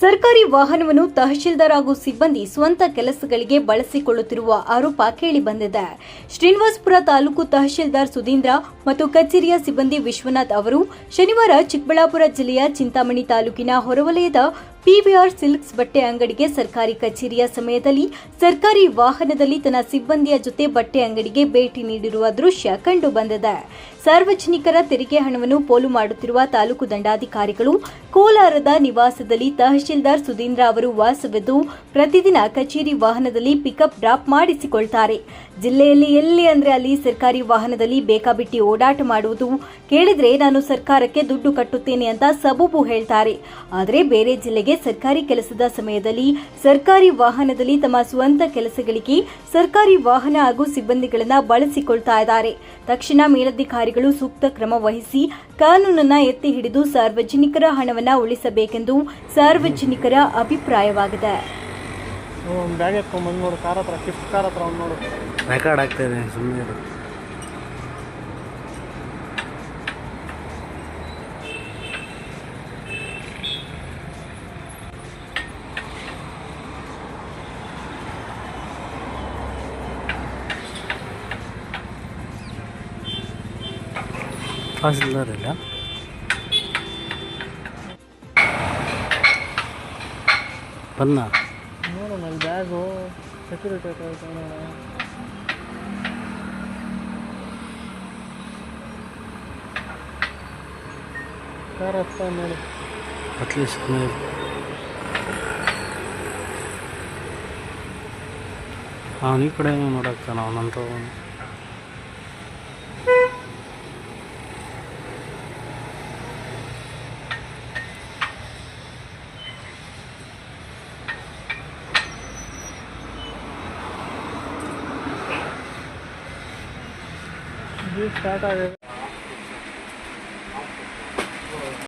ಸರ್ಕಾರಿ ವಾಹನವನ್ನು ತಹಶೀಲ್ದಾರ್ ಹಾಗೂ ಸಿಬ್ಬಂದಿ ಸ್ವಂತ ಕೆಲಸಗಳಿಗೆ ಬಳಸಿಕೊಳ್ಳುತ್ತಿರುವ ಆರೋಪ ಕೇಳಿಬಂದಿದೆ ಶ್ರೀನಿವಾಸಪುರ ತಾಲೂಕು ತಹಶೀಲ್ದಾರ್ ಸುಧೀಂದ್ರ ಮತ್ತು ಕಚೇರಿಯ ಸಿಬ್ಬಂದಿ ವಿಶ್ವನಾಥ್ ಅವರು ಶನಿವಾರ ಚಿಕ್ಕಬಳ್ಳಾಪುರ ಜಿಲ್ಲೆಯ ಚಿಂತಾಮಣಿ ತಾಲೂಕಿನ ಹೊರವಲಯದ ಪಿವಿಆರ್ ಸಿಲ್ಕ್ಸ್ ಬಟ್ಟೆ ಅಂಗಡಿಗೆ ಸರ್ಕಾರಿ ಕಚೇರಿಯ ಸಮಯದಲ್ಲಿ ಸರ್ಕಾರಿ ವಾಹನದಲ್ಲಿ ತನ್ನ ಸಿಬ್ಬಂದಿಯ ಜೊತೆ ಬಟ್ಟೆ ಅಂಗಡಿಗೆ ಭೇಟಿ ನೀಡಿರುವ ದೃಶ್ಯ ಕಂಡುಬಂದಿದೆ ಸಾರ್ವಜನಿಕರ ತೆರಿಗೆ ಹಣವನ್ನು ಪೋಲು ಮಾಡುತ್ತಿರುವ ತಾಲೂಕು ದಂಡಾಧಿಕಾರಿಗಳು ಕೋಲಾರದ ನಿವಾಸದಲ್ಲಿ ತಹಶೀಲ್ದಾರ್ ಸುಧೀಂದ್ರ ಅವರು ವಾಸವಿದ್ದು, ಪ್ರತಿದಿನ ಕಚೇರಿ ವಾಹನದಲ್ಲಿ ಪಿಕಪ್ ಡ್ರಾಪ್ ಮಾಡಿಸಿಕೊಳ್ತಾರೆ. ಜಿಲ್ಲೆಯಲ್ಲಿ ಎಲ್ಲಿ ಅಂದ್ರೆ ಅಲ್ಲಿ ಸರ್ಕಾರಿ ವಾಹನದಲ್ಲಿ ಬೇಕಾಬಿಟ್ಟಿ ಓಡಾಟ ಮಾಡುವುದು ಕೇಳಿದ್ರೆ ನಾನು ಸರ್ಕಾರಕ್ಕೆ ದುಡ್ಡು ಕಟ್ಟುತ್ತೇನೆ ಅಂತ ಸಬೂಬು ಹೇಳ್ತಾರೆ. ಆದರೆ ಬೇರೆ ಜಿಲ್ಲೆಗೆ ಸರ್ಕಾರಿ ಕೆಲಸದ ಸಮಯದಲ್ಲಿ ಸರ್ಕಾರಿ ವಾಹನದಲ್ಲಿ ತಮ್ಮ ಸ್ವಂತ ಕೆಲಸಗಳಿಗೆ ಸರ್ಕಾರಿ ವಾಹನ ಹಾಗೂ ಸಿಬ್ಬಂದಿಗಳನ್ನು ಬಳಸಿಕೊಳ್ತಾ ಇದ್ದಾರೆ. ತಕ್ಷಣ ಮೇಲಧಿಕಾರಿಗಳು ಸೂಕ್ತ ಕ್ರಮ ವಹಿಸಿ ಕಾನೂನನ್ನ ಎತ್ತಿ ಹಿಡಿದು ಸಾರ್ವಜನಿಕರ ಹಣವನ್ನ ಉಳಿಸಬೇಕೆಂದು ಸಾರ್ವಜನಿಕರ ಅಭಿಪ್ರಾಯವಾಗಿದೆ. ಒಂದು ಬ್ಯಾಗ್ ಎತ್ಕೊಂಬಂದು ನೋಡು ಕಾರ್ ಹತ್ರ ಶಿಫ್ಟ್ ಕಾರ್ ಹತ್ರ ಒಂದು ನೋಡು ರೆಕಾರ್ಡ್ ಆಗ್ತಾಯಿದೆ ಸುಮ್ಮನೆ ಇರು ತಹಸೀಲ್ದಾರ್ ಇಲ್ಲ ಬಂದ ನೋಡು ನನ್ನ ಬ್ಯಾಗು ಸೆಕ್ಯೂರಿಟಿ ಕಾರ್ ಹತ್ರ ನೋಡು. ಅಟ್ಲೀಸ್ಟ್ ಸುಮ್ಮನೆ ಅವನು ಈ ಕಡೆ ನೋಡಾಕ್ತಾನ ಅವನಂತ 你是啥大人